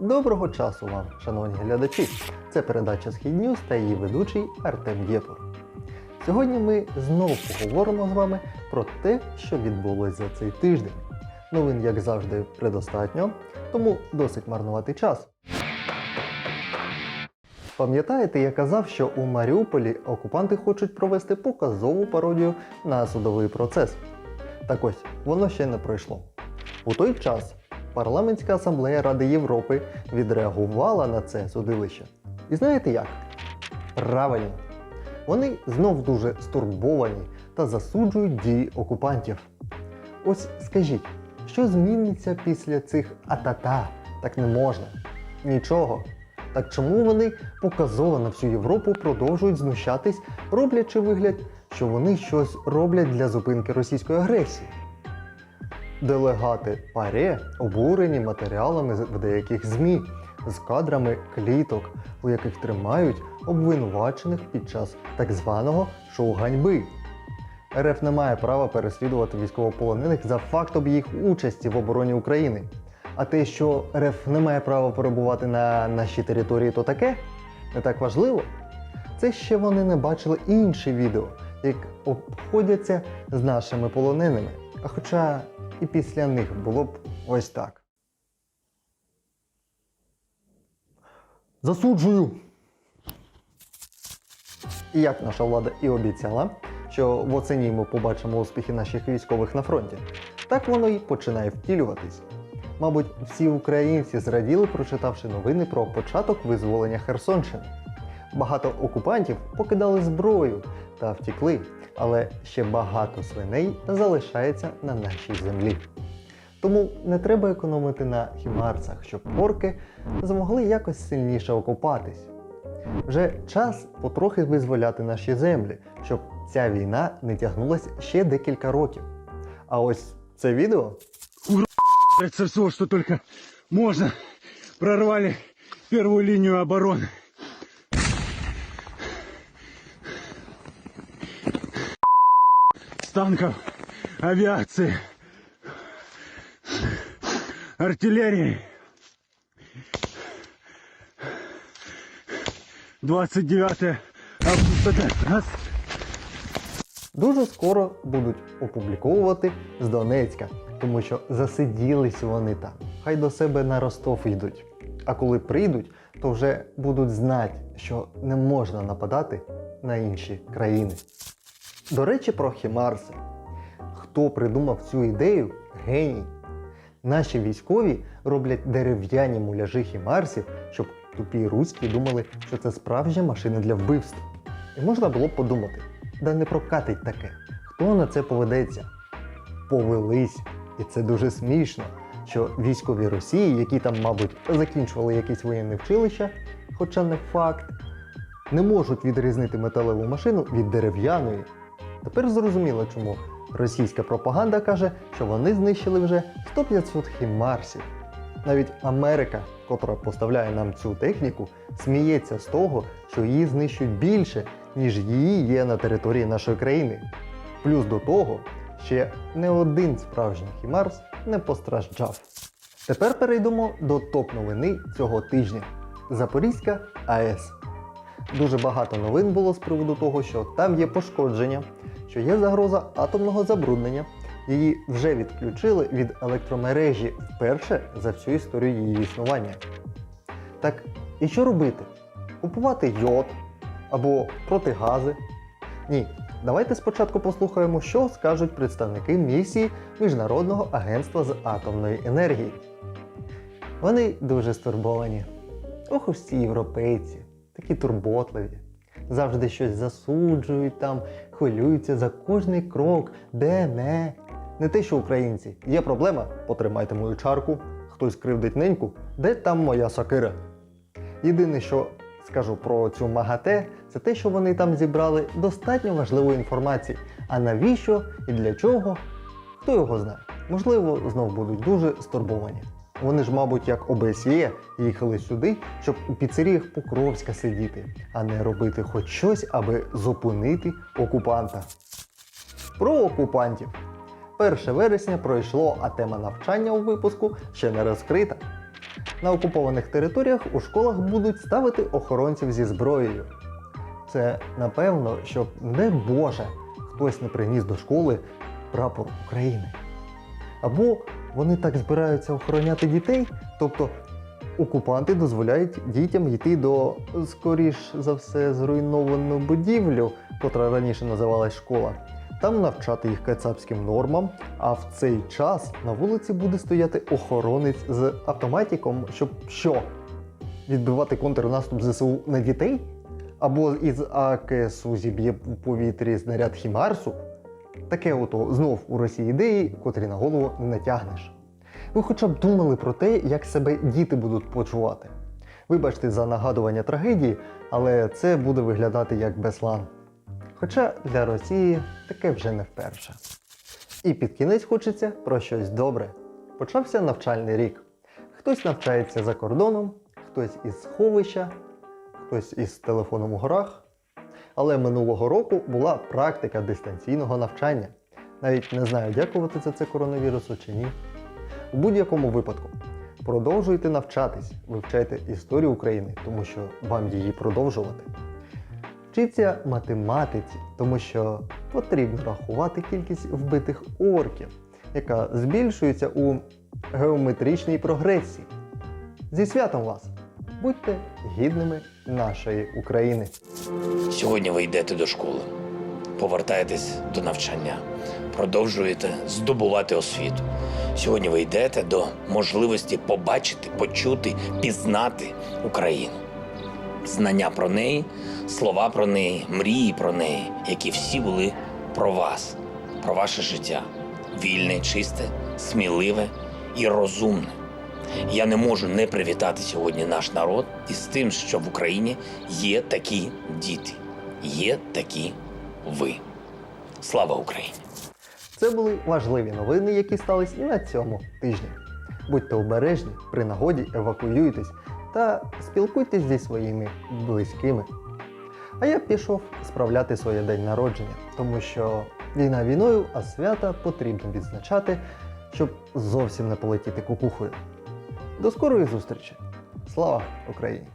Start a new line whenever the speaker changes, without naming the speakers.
Доброго часу вам, шановні глядачі! Це передача Схід Ньюз та її ведучий Артем Єпур. Сьогодні ми знову поговоримо з вами про те, що відбулося за цей тиждень. Новин, як завжди, предостатньо, тому досить марнувати час. Пам'ятаєте, я казав, що у Маріуполі окупанти хочуть провести показову пародію на судовий процес. Так ось, воно ще не пройшло. У той час Парламентська асамблея Ради Європи відреагувала на це судилище. І знаєте як? Правильно. Вони знов дуже стурбовані та засуджують дії окупантів. Ось скажіть, що зміниться після цих атата? Так не можна. Нічого. Так чому вони показово на всю Європу продовжують знущатись, роблячи вигляд, що вони щось роблять для зупинки російської агресії? Делегати ПАРЕ обурені матеріалами в деяких ЗМІ з кадрами кліток, у яких тримають обвинувачених під час так званого шоу ганьби. РФ не має права переслідувати військовополонених за фактом їх участі в обороні України. А те, що РФ не має права перебувати на нашій території, то таке не так важливо. Це ще вони не бачили інші відео, як обходяться з нашими полоненими. А хоча і після них було б ось так. Засуджую! І як наша влада і обіцяла, що в оцені ми побачимо успіхи наших військових на фронті, так воно і починає втілюватись. Мабуть, всі українці зраділи, прочитавши новини про початок визволення Херсонщини. Багато окупантів покидали зброю та втікли, але ще багато свиней залишається на нашій землі. Тому не треба економити на хімарцях, щоб орки змогли якось сильніше окупатись. Вже час потрохи визволяти наші землі, щоб ця війна не тягнулася ще декілька років. А ось це відео
Со всего, что только можно, прорвали первую линию обороны. Танков, авиации, артиллерии. 29 августа.
Дуже скоро будуть опубліковувати з Донецька, тому що засиділись вони там. Хай до себе на Ростов йдуть. А коли прийдуть, то вже будуть знати, що не можна нападати на інші країни. До речі, про Хімарси. Хто придумав цю ідею? Геній. Наші військові роблять дерев'яні муляжі хімарсів, щоб тупі руські думали, що це справжня машина для вбивств. І можна було б подумати, да не прокатить таке. Хто на це поведеться? Повелись. І це дуже смішно, що військові Росії, які там, мабуть, закінчували якісь воєнне вчилища, хоча не факт, не можуть відрізнити металеву машину від дерев'яної. Тепер зрозуміло, чому російська пропаганда каже, що вони знищили вже 100-500 хімарсів. Навіть Америка, котра поставляє нам цю техніку, сміється з того, що її знищують більше, ніж її є на території нашої країни. Плюс до того, ще не один справжній хімарс не постраждав. Тепер перейдемо до топ-новини цього тижня: Запорізька АЕС. Дуже багато новин було з приводу того, що там є пошкодження, що є загроза атомного забруднення. Її вже відключили від електромережі вперше за всю історію її існування. Так і що робити? Купувати йод або протигази? Ні, давайте спочатку послухаємо, що скажуть представники місії Міжнародного агентства з атомної енергії. Вони дуже стурбовані. Ох уж ці європейці, такі турботливі. Завжди щось засуджують там, хвилюються за кожний крок, де не. Не те, що українці. Є проблема, потримайте мою чарку, хтось кривдить неньку, де там моя сокира. Єдине, що скажу про цю МАГАТЕ, це те, що вони там зібрали достатньо важливої інформації. А навіщо і для чого? Хто його знає? Можливо, знов будуть дуже стурбовані. Вони ж, мабуть, як ОБСЄ їхали сюди, щоб у піцеріях Покровська сидіти, а не робити хоч щось, аби зупинити окупанта. Про окупантів. 1 вересня пройшло, а тема навчання у випуску ще не розкрита. На окупованих територіях у школах будуть ставити охоронців зі зброєю. Це напевно, щоб не Боже хтось не приніс до школи прапор України. Або вони так збираються охороняти дітей, тобто окупанти дозволяють дітям йти до, скоріш за все, зруйновану будівлю, котра раніше називалась школа, там навчати їх кацапським нормам, а в цей час на вулиці буде стояти охоронець з автоматиком, щоб що? Відбивати контрнаступ ЗСУ на дітей? Або із АКСУ зіб'є в повітрі снаряд Хімарсу? Таке ото знов у Росії ідеї, котрі на голову не натягнеш. Ви хоча б думали про те, як себе діти будуть почувати. Вибачте за нагадування трагедії, але це буде виглядати як беслан. Хоча для Росії таке вже не вперше. І під кінець хочеться про щось добре. Почався навчальний рік. Хтось навчається за кордоном, хтось із сховища, хтось із телефоном у горах. Але минулого року була практика дистанційного навчання. Навіть не знаю, дякувати за це коронавірусу чи ні. У будь-якому випадку продовжуйте навчатись, вивчайте історію України, тому що вам її продовжувати. Вчіться математиці, тому що потрібно рахувати кількість вбитих орків, яка збільшується у геометричній прогресії. Зі святом вас! Будьте гідними нашої України!
Сьогодні ви йдете до школи, повертаєтесь до навчання, продовжуєте здобувати освіту. Сьогодні ви йдете до можливості побачити, почути, пізнати Україну. Знання про неї, слова про неї, мрії про неї, які всі були про вас, про ваше життя. Вільне, чисте, сміливе і розумне. Я не можу не привітати сьогодні наш народ із тим, що в Україні є такі діти, є такі ви. Слава Україні!
Це були важливі новини, які стались і на цьому тижні. Будьте обережні, при нагоді евакуюйтесь та спілкуйтесь зі своїми близькими. А я пішов справляти своє день народження, тому що війна війною, а свята потрібно відзначати, щоб зовсім не полетіти кукухою. До скорої зустрічі! Слава Україні!